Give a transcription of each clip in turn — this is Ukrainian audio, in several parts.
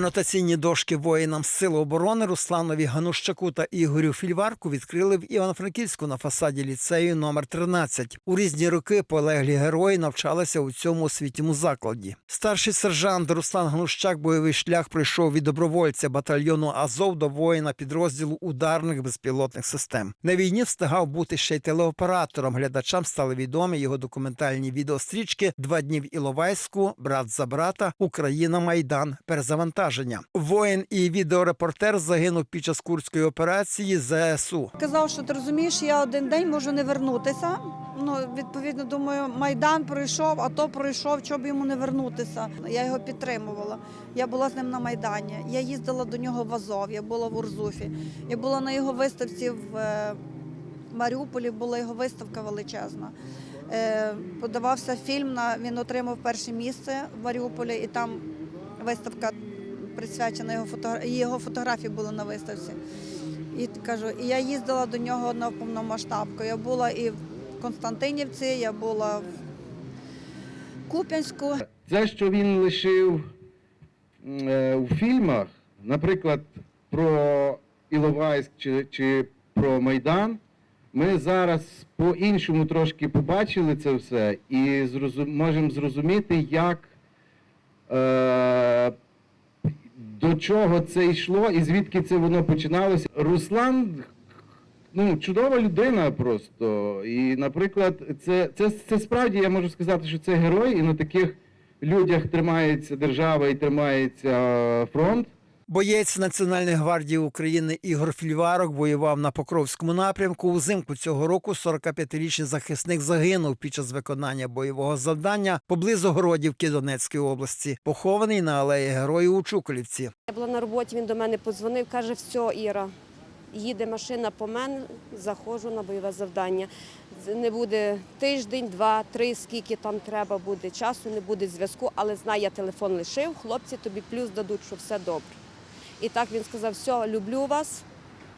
Анотаційні дошки воїнам Сил оборони Русланові Ганущаку та Ігорю Фільварку відкрили в Івано-Франківську на фасаді ліцею номер 13. У різні роки полеглі герої навчалися у цьому освітньому закладі. Старший сержант Руслан Ганущак бойовий шлях пройшов від добровольця батальйону Азов до воїна підрозділу ударних безпілотних систем. На війні встигав бути ще й телеоператором. Глядачам стали відомі його документальні відеострічки Два дні в Іловайську, брат за брата, Україна, Майдан, перезавантаження. Воїн і відеорепортер загинув під час курської операції ЗСУ. Казав, що ти розумієш, я один день можу не вернутися. Ну, відповідно, думаю, Майдан пройшов, а то пройшов, щоб йому не вернутися. Я його підтримувала. Я була з ним на Майдані. Я їздила до нього в Азов, я була в Урзуфі. Я була на його виставці в е, Маріуполі, була його виставка величезна. Е, Подавався фільм, на, він отримав перше місце в Маріуполі, і там виставка присвячена його фотографії. Його фотографії були на виставці. І кажу, і я їздила до нього на повномасштабку. Я була і в Константинівці, я була в Куп'янську. Це, що він лишив е, у фільмах, наприклад, про Іловайськ чи, чи про Майдан, ми зараз по-іншому трошки побачили це все і зрозум, можемо зрозуміти, як е, до чого це йшло і звідки це воно починалося. Руслан ну, чудова людина просто. І, наприклад, це, це, це справді я можу сказати, що це герой, і на таких людях тримається держава і тримається фронт. Боєць Національної гвардії України Ігор Фільварок воював на Покровському напрямку. Узимку цього року 45-річний захисник загинув під час виконання бойового завдання поблизу Городівки Донецької області, похований на алеї Героїв у Чуколівці. Я була на роботі, він до мене подзвонив, каже, все, Іра, їде машина по мене, заходжу на бойове завдання. Не буде тиждень, два, три, скільки там треба буде часу, не буде зв'язку, але знай, я телефон лишив, хлопці тобі плюс дадуть, що все добре. І так він сказав, все, люблю вас,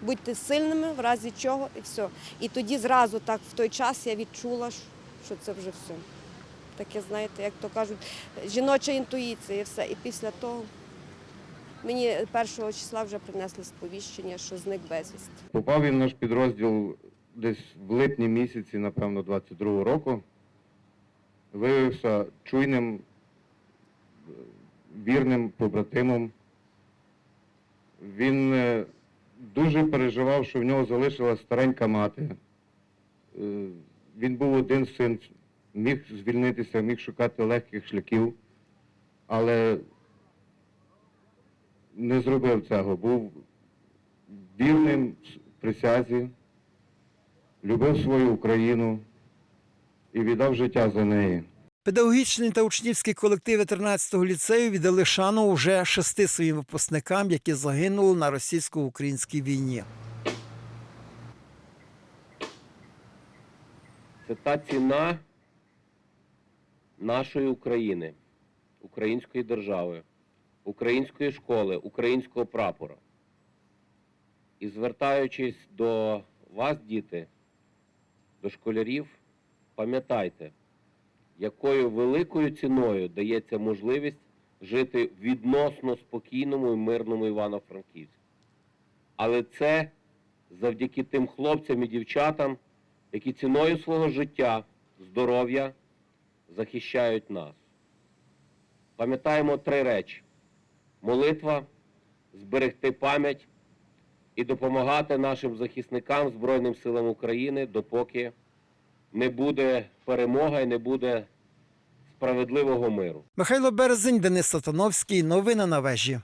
будьте сильними, в разі чого, і все. І тоді зразу так в той час я відчула, що це вже все. Таке, знаєте, як то кажуть, жіноча інтуїція і все. І після того Мені першого числа вже принесли сповіщення, що зник безвісти. Попав він в наш підрозділ десь в липні місяці, напевно, 22-го року. Виявився чуйним, вірним побратимом. Він е, дуже переживав, що в нього залишилась старенька мати. Е, Він був один син, міг звільнитися, міг шукати легких шляхів, але не зробив цього. Був вірним присязі, любив свою Україну і віддав життя за неї. Педагогічний та учнівський колективи 13-го ліцею віддали шану уже шести своїм випускникам, які загинули на російсько-українській війні. Це та ціна нашої України, української держави, української школи, українського прапора. І звертаючись до вас, діти, до школярів, пам'ятайте, якою великою ціною дається можливість жити відносно спокійному і мирному Івано-Франківську. Але це завдяки тим хлопцям і дівчатам, які ціною свого життя, здоров'я захищають нас. Пам'ятаємо три речі: молитва, зберегти пам'ять і допомагати нашим захисникам Збройним силам України, допоки не буде перемога і не буде справедливого миру. Михайло Березень, Денис Сатановський. Новини на вежі.